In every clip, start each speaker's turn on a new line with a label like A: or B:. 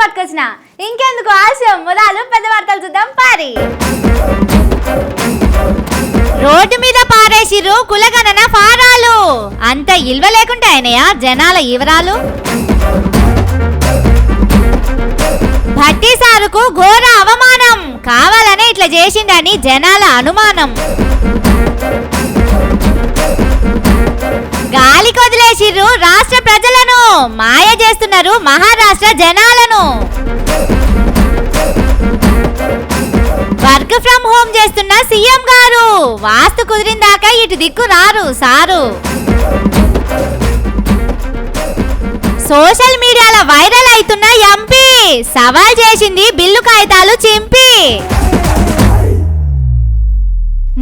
A: వార్తలు పట్టుకొచ్చిన. ఇంకెందుకు ఆశయం మొదలు పెద్ద వార్తలు చూద్దాం. పారి. రోడ్డు మీద పారేసిర్రు కులగణన ఫారాలు. అంత ఇల్వ లేకుండా అయినాయా జనాల వివరాలు భట్టి సారుకు ఘోర అవమానం. కావాలనే ఇట్లా చేసిండని జనాల అనుమానం. గాలి కొదిలేసిర్రు రాష్ట్ర ప్రజలను. మాయ చేస్తున్నారు మహారాష్ట్ర జనాలను. వర్క్ ఫ్రం హోమ్ చేస్తున్న సీఎం గారు. వాస్తు కుదిరిందాక ఇటు దిక్కు రారు సారు. సోషల్ మీడియాలో వైరల్ అవుతున్న ఎంపీ. సవాల్ చేసింది బిల్లు కాగితాలు చింపి.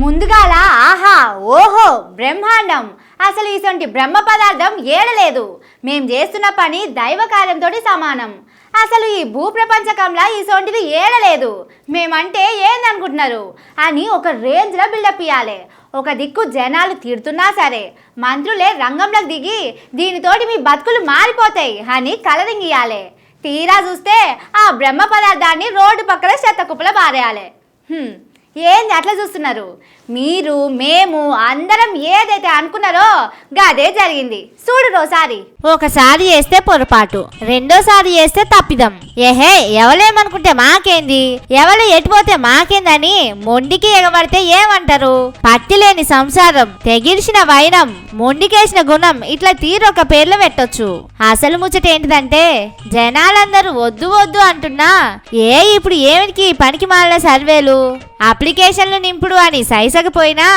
A: ముందుగాల ఆహా ఓహో బ్రహ్మాండం. అసలు ఇటువంటి బ్రహ్మ పదార్థం ఏడలేదు. మేం చేస్తున్న పని దైవ కార్యంతో సమానం. అసలు ఈ భూప్రపంచకంలా ఇటువంటిది ఏడలేదు. మేమంటే ఏందనుకుంటున్నారు? అని ఒక రేంజ్లో బిల్డప్ ఇవ్వాలి ఒక దిక్కు జనాలు తిడుతున్నా సరే మంత్రులే రంగంలోకి దిగి దీనితోటి మీ బతుకులు మారిపోతాయి అని కలరింగ్ ఇవ్వాలి తీరా చూస్తే ఆ బ్రహ్మ పదార్థాన్ని రోడ్డు పక్కన చెత్త కుప్పల పారేయాలి. హ్మ్. ఏంది అట్లా చూస్తున్నారు? మీరు మేము అందరం ఏదైతే అనుకున్నారో గదే జరిగింది. చూడు రోసారి ఒకసారి చేస్తే పొరపాటు రెండోసారి చేస్తే తప్పిదం. ఏహే ఎవలేమనుకుంటే మాకేంది? ఎవరు ఎటుపోతే మాకేందని మొండికి ఎగబడితే ఏమంటారు? పట్టిలేని సంసారం తెగిర్చిన వైనం మొండికేసిన గుణం ఇట్లా తీరొక పేర్లు పెట్టొచ్చు. అసలు ముచ్చట ఏంటిదంటే జనాలందరూ వద్దు వద్దు అంటున్నా ఏ ఇప్పుడు ఏమిటికి పనికి మాలిన సర్వేలు? అప్లికేషన్లు నింపుడు అని సైసకపోయినా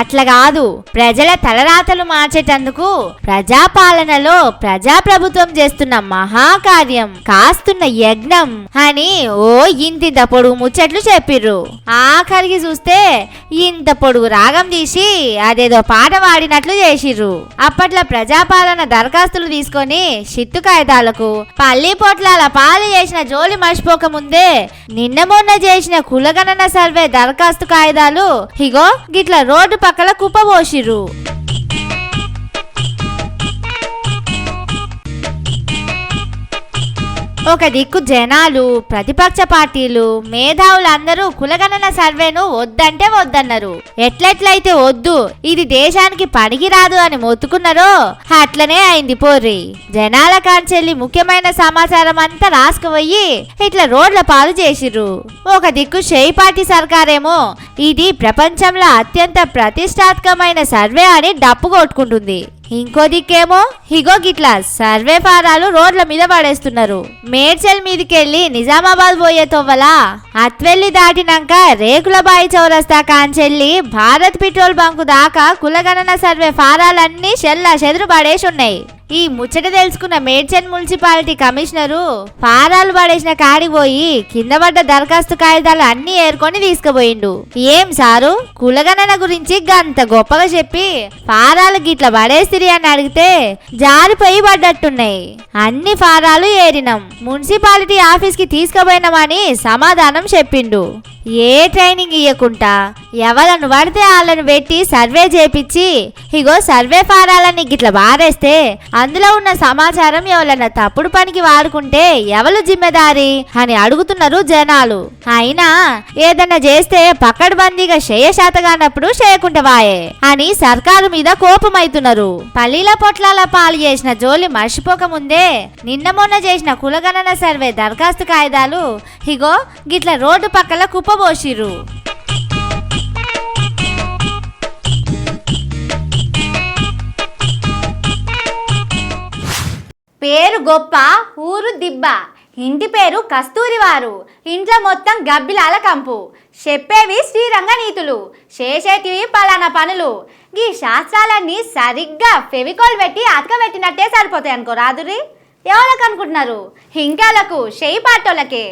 A: అట్లా కాదు. ప్రజల తలరాతలు మార్చేటందుకు ప్రజాపాలనలో ప్రజాప్రభుత్వం చేస్తున్న మహాకార్యం కాస్తున్న యజ్ఞం అని ఓ ఇంతింత పొడుగు ముచ్చట్లు చెప్పిర్రు. ఆఖరికి చూస్తే ఇంత పొడుగు రాగం తీసి అదేదో పాట పాడినట్లు చేసిర్రు. అప్పట్లో ప్రజాపాలన దరఖాస్తులు తీసుకొని షిత్తు కాగితాలకు పల్లి పొట్లాల పాలు చేసిన జోలి మర్చిపోక ముందే నిన్న మొన్న చేసిన కులగణన సర్వే దరఖాస్తు కాగితాలు ఇగో గిట్ల రోడ్డు పక్కల కుప్పబోసిర్రు. ఒక దిక్కు జనాలు ప్రతిపక్ష పార్టీలు మేధావులు అందరూ కులగణన సర్వేను వద్దంటే వద్దన్నారు. ఎట్లెట్లయితే వద్దు ఇది దేశానికి పనికిరాదు అని మొత్తుకున్నారో అట్లనే అయింది పోర్రి. జనాల కాంచెల్లి ముఖ్యమైన సమాచారం అంతా రాసుకుపోయి ఇట్లా రోడ్ల పాలు చేసిర్రు. ఒక దిక్కు షేయి పార్టీ సర్కారేమో ఇది ప్రపంచంలో అత్యంత ప్రతిష్టాత్మకమైన సర్వే అని డప్పు కొట్టుకుంటుంది. ఇంకో దిక్కేమో హిగో గిట్లా సర్వే ఫారాలు రోడ్ల మీద పడేస్తున్నారు. మేడ్చల్ మీదకెళ్ళి నిజామాబాద్ పోయే తొవ్వలా. అత్వెల్లి దాటినాక రేకులబాయి చౌరస్తా కాంచెల్లి భారత్ పెట్రోల్ బంకు దాకా కులగణన సర్వే ఫారాలన్నీ చెల్లా చెదురు పడేసి ఉన్నాయి ఈ ముచ్చట తెలుసుకున్న మేడ్చల్ మున్సిపాలిటీ కమిషనరు ఫారాలు పడేసిన కాడికి పోయి కింద పడ్డ దరఖాస్తు కాగితాలు అన్ని ఏరుకొని తీసుకుపోయిండు. ఏం సారు? కులగణన గురించి గంత గొప్పగా చెప్పి ఫారాలు గిట్ల పడేసిరి అని అడిగితే జారిపోయి పడ్డట్టున్నాయి. అన్ని ఫారాలు ఏరినాం. మున్సిపాలిటీ ఆఫీస్కి తీసుకుపోయినామని సమాధానం చెప్పిండు. ఏ ట్రైనింగ్ ఇవ్వకుండా ఎవలను పడితే వాళ్ళను పెట్టి సర్వే చేపించి ఇగో సర్వే ఫారాలని గిట్ల బారేస్తే అందులో ఉన్న సమాచారం ఎవరన్నా తప్పుడు పనికి వాడుకుంటే ఎవరు జిమ్మెదారి? అని అడుగుతున్నారు జనాలు. అయినా ఏదన్నా చేస్తే పక్కడబందీగా చేయశాతగానప్పుడు చేయకుంటే వాయే అని సర్కారు మీద కోపమైతున్నారు. పల్లీల పొట్లాల పాలు చేసిన జోలి మర్చిపోక ముందే నిన్న మొన్న చేసిన కులగణన సర్వే దరఖాస్తు కాగితాలు ఇగో గిట్ల రోడ్డు పక్కల కుప్పబోసిర్రు. పేరు గొప్ప ఊరు దిబ్బ. ఇంటి పేరు కస్తూరివారు. ఇంట్లో మొత్తం గబ్బిలాల కంపు. చెప్పేవి శ్రీరంగ నీతులు చేసేటివి పలానా పనులు. ఈ శాస్త్రాలన్నీ సరిగ్గా ఫెవికోల్ పెట్టి అతకబెట్టినట్టే సరిపోతాయి అనుకో రాదురి ఎవరికి అనుకుంటున్నారు? ఇంకాలకు చేయి పాటోళ్ళకే.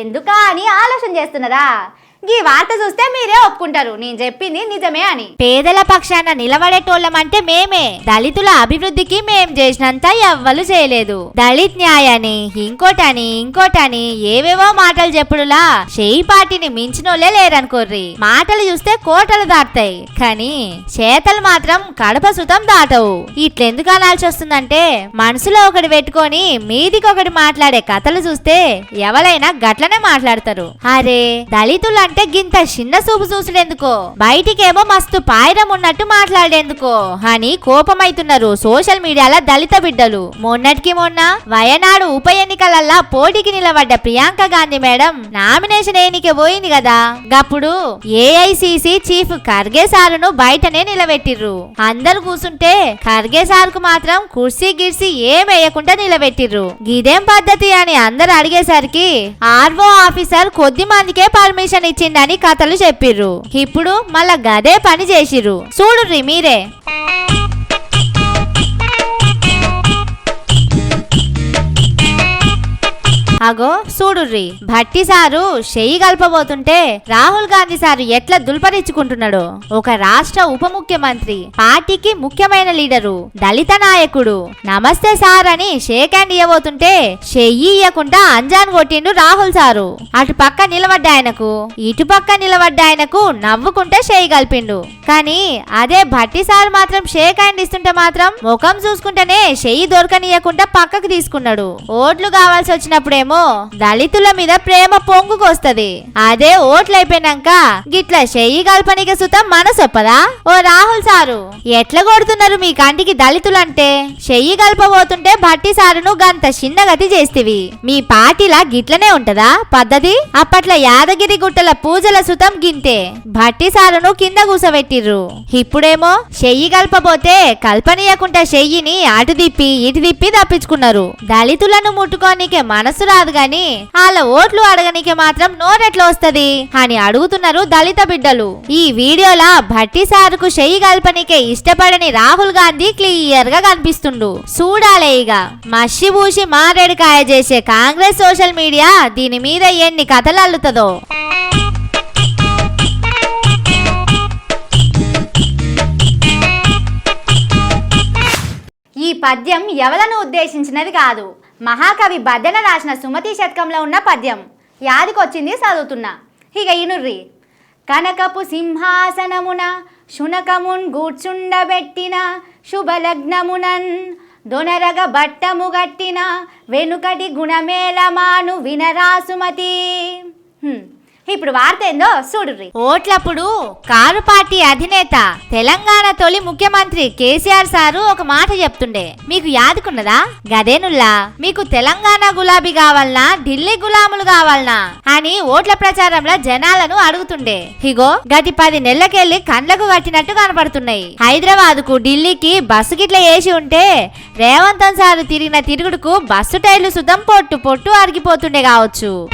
A: ఎందుకా అని ఆలోచన చేస్తున్నారా ఈ వార్త చూస్తే మీరే ఒప్పుకుంటారు. నేను చెప్పింది నిజమే అని.
B: పేదల పక్షాన నిలబడేటోళ్ళమంటే మేమే. దళితుల అభివృద్ధికి మేం చేసినంత ఎవ్వరు చేయలేదు. దళిత్ న్యాయని ఇంకోటని ఇంకోటని ఏవేవో మాటలు చెప్పుడులా చేయి పార్టీని మించినోళ్ళే లేరనుకోర్రి. మాటలు చూస్తే కోటలు దాటుతాయి. కానీ చేతలు మాత్రం కడప సుతం దాటవు. ఇట్లెందుకు అనాల్సి వస్తుందంటే మనసులో ఒకటి పెట్టుకొని మీదికి ఒకటి మాట్లాడే కథలు చూస్తే ఎవరైనా గట్లనే మాట్లాడతారు. అరే దళితులు అంటే గింత చిన్న చూపు చూసుడెందుకో బయటికేమో మస్తు పాయిరం ఉన్నట్టు మాట్లాడేందుకో? అని కోపమైతున్నారు సోషల్ మీడియాలో దళిత బిడ్డలు. మొన్నటికి మొన్న వయనాడు ఉప ఎన్నికలల్లా పోటీకి నిలబడ్డ ప్రియాంక గాంధీ మేడం నామినేషన్ ఎన్నిక పోయింది కదా. గప్పుడు ఏఐసిసి చీఫ్ ఖర్గే సారును బయటనే నిలబెట్టిర్రు. అందరు కూసుంటే ఖర్గే సార్కు మాత్రం కుర్సీ గిర్సీ ఏం వేయకుండా నిలబెట్టిర్రు. గిదేం పద్ధతి అని అందరు అడిగేసరికి ఆర్వో ఆఫీసర్ కొద్ది మందికే పర్మిషన్ ఇచ్చిందని కథలు చెప్పిర్రు. ఇప్పుడు మళ్ళా గదే పని చేసిర్రు. చూడుర్రి మీరే అగో చూడుర్రి. భట్టి సారు చెయ్యి కలపబోతుంటే రాహుల్ గాంధీ సారు ఎట్లా దుల్పరించుకుంటున్నాడు ఒక రాష్ట్ర ఉప ముఖ్యమంత్రి పార్టీకి ముఖ్యమైన లీడరు దళిత నాయకుడు. నమస్తే సార్ అని షేక్ హ్యాండ్ ఇవ్వబోతుంటే చెయ్యి ఇయ్యకుండా అంజాన్ కొట్టిండు రాహుల్ సారు. అటు పక్క నిలబడ్డ ఆయనకు ఇటు పక్క నిలబడ్డ ఆయనకు నవ్వుకుంటే చేయి కలిపిండు. కానీ అదే భట్టి సార్ మాత్రం షేక్ హ్యాండ్ ఇస్తుంటే మాత్రం ముఖం చూసుకుంటేనే చెయ్యి దొరకనియకుండా పక్కకు తీసుకున్నాడు. ఓట్లు కావాల్సి వచ్చినప్పుడేమో దళితుల మీద ప్రేమ పొంగుకొస్తది. అదే ఓట్లయిపోయినాక గిట్లా గిట్ల చెయ్యి కల్పనిక సుతం మనసొప్పదా? ఓ రాహుల్ సారు ఎట్లా కొడుతున్నారు మీ కంటికి దళితులంటే? చెయ్యి కలపబోతుంటే భట్టి సారును గంత చిన్నగతి చేస్తివి. మీ పార్టీలా గిట్లనే ఉంటదా? పద్ధతి? అప్పట్లో యాదగిరి గుట్టల పూజల సుతం గింతే భట్టి సారును కింద కూసబెట్టిర్రు. ఇప్పుడేమో చెయ్యి కల్పబోతే కల్పనీయకుండా చెయ్యిని అటు దిప్పి ఇటు దిప్పి తప్పించుకున్నారు. దళితులను ముట్టుకోనికే మనసు కాదు గాని వాళ్ళ ఓట్లు అడగనికి మాత్రం నోరెట్లా వస్తది? అని అడుగుతున్నారు దళిత బిడ్డలు. ఈ వీడియోలా భట్టి సార్కు చెయ్యి కల్పనికే ఇష్టపడని రాహుల్ గాంధీ క్లియర్గా కనిపిస్తుండు. చూడాలే ఇక మషి మారేడుకాయ చేసే కాంగ్రెస్ సోషల్ మీడియా దీని మీద ఎన్ని కథలు అల్లుతుందో.
A: ఈ పద్యం ఎవలను ఉద్దేశించినది కాదు. మహాకవి భజన రాసిన సుమతి శతకంలో ఉన్న పద్యం. యాదికొచ్చింది చదువుతున్నా. ఇక ఇనుర్రి కనకపు సింహాసనమున శునకమున్ గూర్చుండబెట్టిన శుభలగ్నమునన్ దొనరగ బట్టము గట్టిన వెనుకటి గుణమేళమాను వినరాసుమతి హ్మ్. ఇప్పుడు వార్త ఏందో చూడుర్రి.
B: ఓట్లప్పుడు కారు పార్టీ అధినేత తెలంగాణ తొలి ముఖ్యమంత్రి కేసీఆర్ సారు ఒక మాట చెప్తుండే. మీకు యాదుకున్నదా? గదేనుల్లా? మీకు తెలంగాణ గులాబీ కావాలనా? ఢిల్లీ గులాములు కావాలనా? అని ఓట్ల ప్రచారంలో జనాలను అడుగుతుండే. ఇగో గతి పది నెలలకెళ్ళి కండ్లకు కట్టినట్టు కనపడుతున్నాయి. హైదరాబాద్కు ఢిల్లీకి బస్సు గిట్ల వేసి ఉంటే రేవంత్ సారు తిరిగిన తిరుగుడుకు బస్సు టైర్లు సుతం పొట్టు పొట్టు అరిగిపోతుండే కావచ్చు.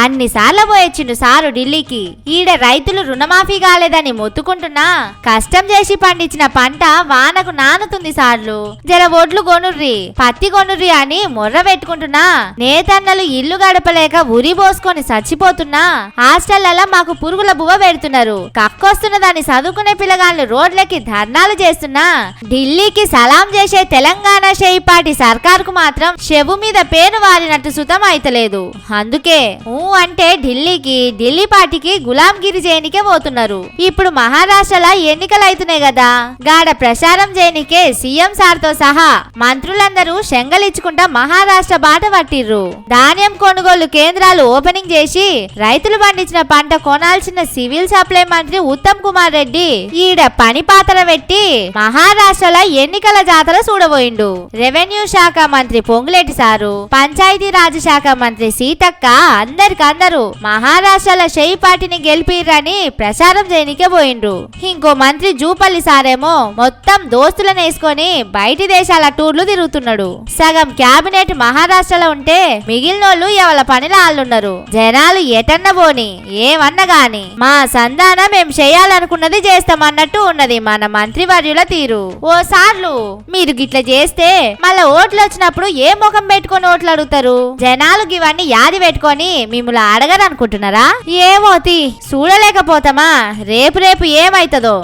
B: అన్నిసార్లు పోయొచ్చిండు సారు ఢిల్లీకి. ఈడ రైతులు రుణమాఫీ కాలేదని మొత్తుకుంటున్నా. కష్టం చేసి పండించిన పంట వానకు నానుతుంది సార్లు. జర ఒడ్లు కొనుర్రి పత్తి కొనుర్రి అని మొర్ర పెట్టుకుంటున్నా. నేతన్నలు ఇల్లు గడపలేక ఉరి పోసుకొని చచ్చిపోతున్నా. హాస్టళ్ళలో మాకు పురుగుల బువ్వ పెడుతున్నారు. కక్కొస్తున్న దాన్ని చదువుకునే పిల్లగాళ్ళు రోడ్లకి ధర్నాలు చేస్తున్నా. ఢిల్లీకి సలాం చేసే తెలంగాణ షేయిపాటి సర్కార్కు మాత్రం చెవు మీద పేను వారినట్టు సుతం అయితలేదు అందుకే ఊ అంటే ఢిల్లీకి ఢిల్లీ పార్టీకి గులాంగిరి చేయనికే పోతున్నారు. ఇప్పుడు మహారాష్ట్రలో ఎన్నికలు అవుతున్నాయి కదా. గాడ ప్రచారం చేయనికే సీఎం సార్తో సహా మంత్రులందరూ శంగలిచ్చుకుంటా మహారాష్ట్ర బాట పట్టిర్రు. ధాన్యం కొనుగోలు కేంద్రాలు ఓపెనింగ్ చేసి రైతులు పండించిన పంట కొనాల్సిన సివిల్ సప్లై మంత్రి ఉత్తమ్ కుమార్ రెడ్డి ఈడ పని పాత్ర పెట్టి మహారాష్ట్రలో ఎన్నికల జాతర చూడబోయిండు. రెవెన్యూ శాఖ మంత్రి పొంగులేటి సారు పంచాయతీ రాజ్ శాఖ మంత్రి సీతక్క అందరి దగ్గరికి అందరూ మహారాష్ట్రలో షెయి పార్టీని గెలిపిరని ప్రచారం చేయనికే పోయిండ్రు ఇంకో మంత్రి జూపల్లి సారేమో మొత్తం దోస్తులను వేసుకొని బయటి దేశాల టూర్లు తిరుగుతున్నాడు. సగం క్యాబినెట్ మహారాష్ట్రలో ఉంటే మిగిలినోళ్ళు ఎవల పనిలో ఆళ్ళున్నారు. జనాలు ఎటన్న పోని ఏమన్నా గాని. మా సంధానం మేం చేయాలనుకున్నది చేస్తామన్నట్టు ఉన్నది మన మంత్రివర్యుల తీరు. ఓ సార్లు మీరు గిట్ల చేస్తే మళ్ళా ఓట్లు వచ్చినప్పుడు ఏ ముఖం పెట్టుకొని ఓట్లు అడుగుతారు జనాలు ఇవన్నీ యాది పెట్టుకొని మిమ్మల్ని అడగరు ఏమోతి చూడలేకపోతామా? రేపు రేపు ఏమైతుందో?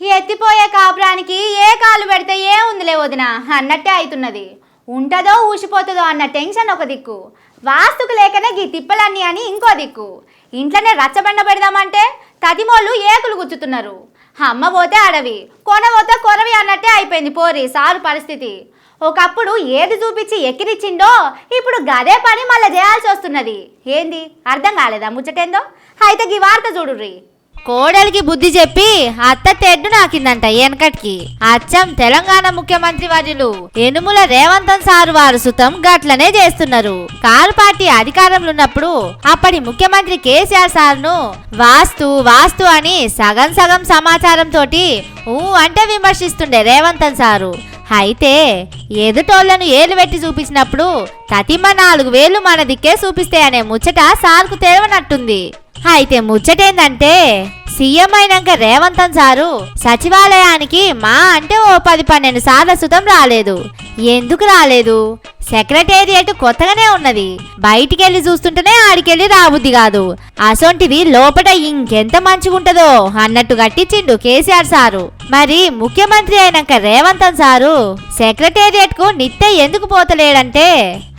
A: ఈ ఎత్తిపోయే కాపురానికి ఏ కాలు పెడితే ఏముందిలే వదిన? అన్నట్టే అవుతున్నది ఉంటదో ఊసిపోతుందో అన్న టెన్షన్ ఒక దిక్కు. వాస్తుకు లేకనే గీ తిప్పలన్నీ అని ఇంకో దిక్కు. ఇంట్లోనే రచ్చబండ పెడదామంటే తదిమోళ్ళు ఏకులు గుచ్చుతున్నారు. అమ్మ పోతే అడవి కొన పోతే కొరవి అన్నట్టే అయిపోయింది పోరి సారు పరిస్థితి. ఒకప్పుడు ఏది చూపించి ఎక్కిరిచ్చిండో ఇప్పుడు గదే పని మళ్ళీ చేయాల్సి వస్తున్నది. ఏంది? అర్థం కాలేదా ముచ్చటేందో? అయితే గీ వార్త చూడుర్రి.
B: కోడలికి బుద్ధి చెప్పి అత్త తెడ్డు నాకిందంట వెనకటికి అచ్చం తెలంగాణ ముఖ్యమంత్రి వర్యులు ఎనుముల రేవంతం సారు వారు సుతం గట్లనే చేస్తున్నారు. కారు పార్టీ అధికారంలో ఉన్నప్పుడు అప్పటి ముఖ్యమంత్రి కేసీఆర్ సార్ను వాస్తు వాస్తు అని సగం సగం సమాచారం తోటి ఊ అంటే విమర్శిస్తుండే రేవంతన్ సారు. అయితే ఎదుటోళ్ళను ఏలు పెట్టి చూపించినప్పుడు తతిమ నాలుగు వేలు మన దిక్కే చూపిస్తే అనే ముచ్చట సార్కు తెలవనట్టుంది అయితే ముచ్చటేందంటే సీఎం అయినాక రేవంతన్ సారు సచివాలయానికి మా అంటే ఓ పది పన్నెండు సార్ల సుతం రాలేదు. ఎందుకు రాలేదు? సెక్రటేరియట్ కొత్తగానే ఉన్నది. బయటికెళ్ళి చూస్తుంటేనే ఆడికెళ్ళి రాబుద్ది కాదు. అసొంటిది లోపట ఇంకెంత మంచిగుంటదో అన్నట్టు గట్టించిండు కేసీఆర్ సారు. మరి ముఖ్యమంత్రి అయినాక రేవంతన్ సారు సెక్రటేరియట్కు నిత్య ఎందుకు పోతలేడంటే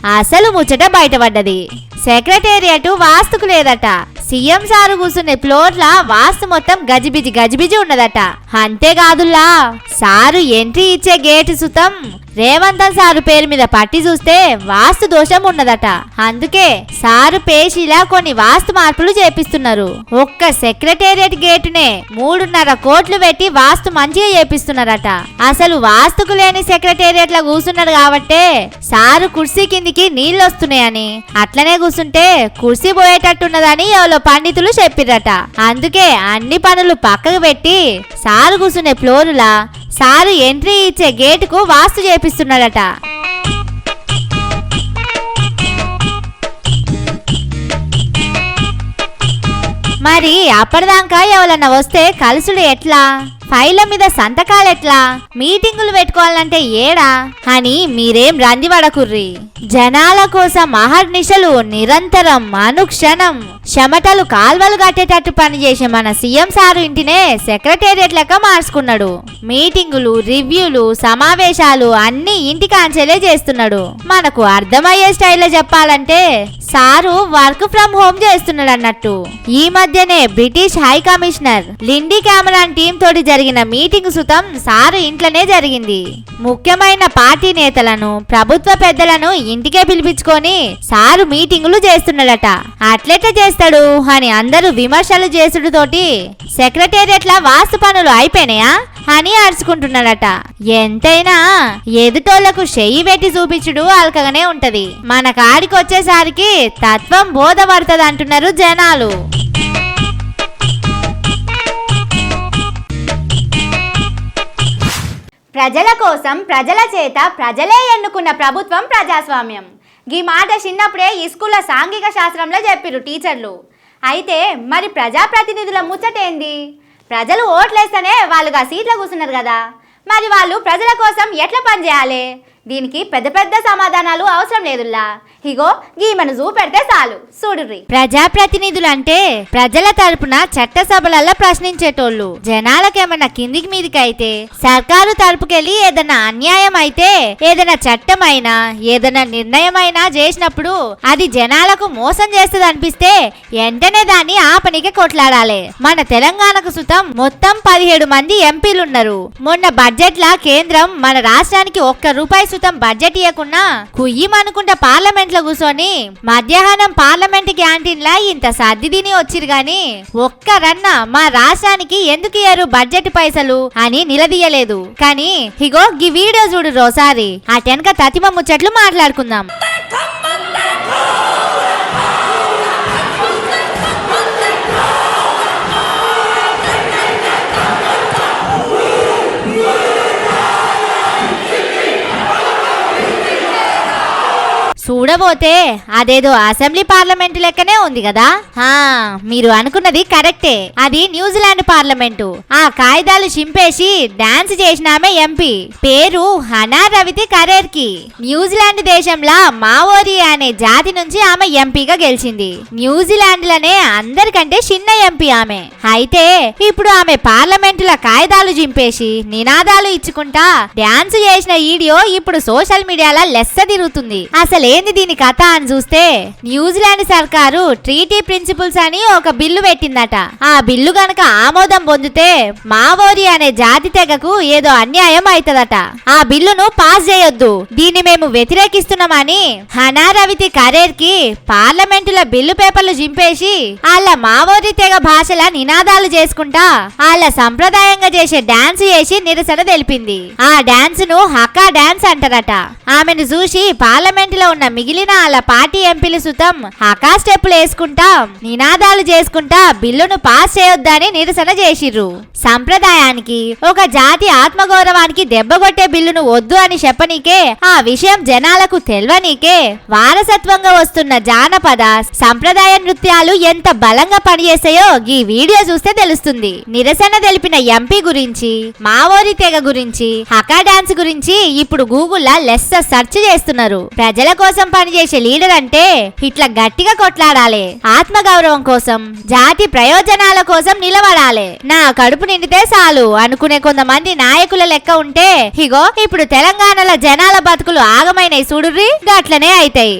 B: అసలు ముచ్చట బయటపడ్డది. సెక్రటేరియట్ వాస్తుకు లేదట. సీఎం సారు కూర్చునే ఫ్లోర్ల వాస్తు మొత్తం గజిబిజి గజిబిజి ఉన్నదట. అంతేకాదుల్లా సారు ఎంట్రీ ఇచ్చే గేటు సుతం రేవంతన్ సారు పేరు మీద పట్టి చూస్తే వాస్తు దోషం ఉన్నదట. అందుకే సారు పేషిలా కొన్ని వాస్తు మార్పులు చేపిస్తున్నారు. ఒక్క సెక్రటేరియట్ గేటునే మూడున్నర కోట్లు పెట్టి వాస్తు మంచిగా చేపిస్తున్నారట. అసలు వాస్తుకు లేని సెక్రటేరియట్ లా కూర్చున్నాడు కాబట్టే సారు కుర్సీ కిందికి నీళ్ళు వస్తున్నాయని అట్లనే కూర్చుంటే కుర్సీ పోయేటట్టున్నదని ఎవరో పండితులు చెప్పిరట అందుకే అన్ని పనులు పక్కకు పెట్టి సారు కూర్చునే ఫ్లోరులా సారు ఎంట్రీ ఇచ్చే గేటుకు వాస్తు చేపిస్తున్నాడట. మరి అప్పటిదాకా ఎవరన్నా వస్తే కలుసుడు ఎట్లా? ఫైళ్ళ మీద సంతకాలు ఎట్లా? మీటింగులు పెట్టుకోవాలంటే ఏడా? అని మీరేం రంది పడకుర్రి జనాల కోసం మహర్నిశలు నిరంతరం అనుక్షణం. చెమటలు కాల్వలు కట్టేటట్టు పనిచేసే మన సీఎం సారు ఇంటినే సెక్రటేరియట్ లెక్క మార్చుకున్నాడు. మీటింగులు రివ్యూలు సమావేశాలు అన్ని ఇంటి కాంచెలే చేస్తున్నాడు. మనకు అర్థమయ్యే స్టైల్లో చెప్పాలంటే సారు వర్క్ ఫ్రమ్ హోమ్ చేస్తున్నాడు అన్నట్టు ఈ మధ్యనే British high commissioner Lindy Cameron team తోటి జరిగిన మీటింగ్ సుతం సారు ఇంట్లోనే జరిగింది. ముఖ్యమైన పార్టీ నేతలను ప్రభుత్వ పెద్దలను ఇంటికే పిలిపించుకొని సారు మీటింగులు చేస్తున్నాడట. అట్లెట్లా చేస్తాడు అని అందరూ విమర్శలు చేసుడు తోటి సెక్రటేరియట్ల వాస్తు పనులు అయిపోయినాయా అని అరుచుకుంటున్నాడట. ఎంతైనా ఎదుటోళ్ళకు చెయ్యి పెట్టి చూపించుడు అలకగానే ఉంటది. మన కాడికి వచ్చేసరికి తత్వం బోధపడుతుంది అంటున్నారు జనాలు.
A: ప్రజల కోసం ప్రజల చేత ప్రజలే ఎన్నుకున్న ప్రభుత్వం ప్రజాస్వామ్యం. ఈ మాట చిన్నప్పుడే ఈ స్కూల్లో సాంఘిక శాస్త్రంలో చెప్పిరు టీచర్లు. అయితే మరి ప్రజాప్రతినిధుల ముచ్చటేంది? ప్రజలు ఓట్లేస్తేనే వాళ్ళుగా సీట్లో కూర్చున్నారు కదా. మరి వాళ్ళు ప్రజల కోసం ఎట్లా పనిచేయాలి దీనికి పెద్ద పెద్ద సమాధానాలు అవసరం లేదుల్లా. ఇగో గీమను చూపెడితే చాలు. చూడుర్రి.
B: ప్రజాప్రతినిధులు అంటే ప్రజల తరపున చట్ట సభలలో ప్రశ్నించేటోళ్ళు. జనాలకేమన్నా కిందికి మీదికి అయితే సర్కారు తరపుకెళ్ళి ఏదైనా అన్యాయం అయితే ఏదైనా చట్టమైనా ఏదైనా నిర్ణయమైనా చేసినప్పుడు అది జనాలకు మోసం చేస్తుంది అనిపిస్తే వెంటనే దాన్ని ఆపనికి కొట్లాడాలి. మన తెలంగాణకు సుతం మొత్తం పదిహేడు మంది ఎంపీలున్నారు. మొన్న బడ్జెట్ లా కేంద్రం మన రాష్ట్రానికి ఒక్క రూపాయి ప్రస్తుతం బడ్జెట్ ఇవ్వకున్నా కుయ్యమనుకుంటే పార్లమెంట్లో కూర్చొని మధ్యాహ్నం పార్లమెంట్ క్యాంటీన్ లా ఇంత సర్ది తిని వచ్చిరు గాని ఒక్కరన్న మా రాష్ట్రానికి ఎందుకు ఇయ్యారు బడ్జెట్ పైసలు అని నిలదీయలేదు. కానీ ఇగో ఈ వీడియో చూడు రోసారి. ఆ తతిమ ముచ్చట్లు మాట్లాడుకుందాం. చూడబోతే అదేదో అసెంబ్లీ పార్లమెంట్ లెక్కనే ఉంది కదా? హా మీరు అనుకున్నది కరెక్టే. అది న్యూజిలాండ్ పార్లమెంటు. ఆ కాగితాలు చింపేసి డాన్స్ చేసినామే ఎంపీ. పేరు హనా రవితి కరేర్కి. న్యూజిలాండ్ దేశంలో మావోరి అనే జాతి నుంచి ఆమె ఎంపీగా గెలిచింది. న్యూజిలాండ్ లనే అందరికంటే చిన్న ఎంపీ ఆమె. అయితే ఇప్పుడు ఆమె పార్లమెంటుల కాగితాలు చింపేసి నినాదాలు ఇచ్చుకుంటా డాన్స్ చేసిన వీడియో ఇప్పుడు సోషల్ మీడియాలో లెస్స తిరుగుతుంది. అసలే ఏంది దీని కథ అని చూస్తే న్యూజిలాండ్ సర్కారు ట్రీటీ ప్రిన్సిపల్స్ అని ఒక బిల్లు పెట్టిందట. ఆ బిల్లు గనక ఆమోదం పొందితే మావోరి అనే జాతి తెగకు ఏదో అన్యాయం అవుతుందట ఆ బిల్లును పాస్ చేయొద్దు. దీన్ని మేము వ్యతిరేకిస్తున్నామని హనారవితి కరేర్కి పార్లమెంటుల బిల్లు పేపర్లు జింపేసి వాళ్ళ మావోరి తెగ భాషల నినాదాలు చేసుకుంటా వాళ్ళ సంప్రదాయంగా చేసే డాన్స్ చేసి నిరసన తెలిపింది. ఆ డాన్స్ను హక్కా డాన్స్ అంటారట. ఆమెను చూసి పార్లమెంట్లో ఉన్న మిగిలిన వాళ్ళ పార్టీ ఎంపీలు సుతం హకా స్టెప్పులు వేసుకుంటా నినాదాలు చేసుకుంటా బిల్లును పాస్ చేయొద్దని నిరసన చేసిర్రు. సంప్రదాయానికి ఒక జాతి ఆత్మగౌరవానికి దెబ్బ కొట్టే బిల్లును వద్దు అని చెప్పనీకే ఆ విషయం జనాలకు తెల్వనీకే వారసత్వంగా వస్తున్న జానపద సంప్రదాయ నృత్యాలు ఎంత బలంగా పనిచేస్తాయో ఈ వీడియో చూస్తే తెలుస్తుంది. నిరసన తెలిపిన ఎంపీ గురించి మావోరి తెగ గురించి హకా డాన్స్ గురించి ఇప్పుడు గూగుల్లో లెస్స సెర్చ్ చేస్తున్నారు. ప్రజల కోసం కోసం పనిచేసే లీడర్ అంటే ఇట్లా గట్టిగా కొట్లాడాలి. ఆత్మగౌరవం కోసం జాతి ప్రయోజనాల కోసం నిలబడాలి. నా కడుపు నిండితే చాలు అనుకునే కొంతమంది నాయకుల లెక్క ఉంటే ఇగో ఇప్పుడు తెలంగాణలో జనాల బతుకులు ఆగమైనవి చూడుర్రి గట్లనే అయితాయి.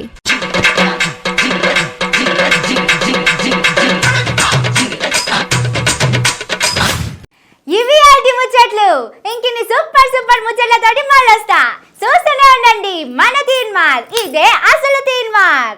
A: ఇవి ఐటి ముచ్చట్లు. ఇంకిన్ని సూపర్ సూపర్ ముచ్చట్లతోటి మళ్ళొస్తా. చూస్తూనే ఉండండి. మన తీన్మార్ ఇదే అసలు తీన్మార్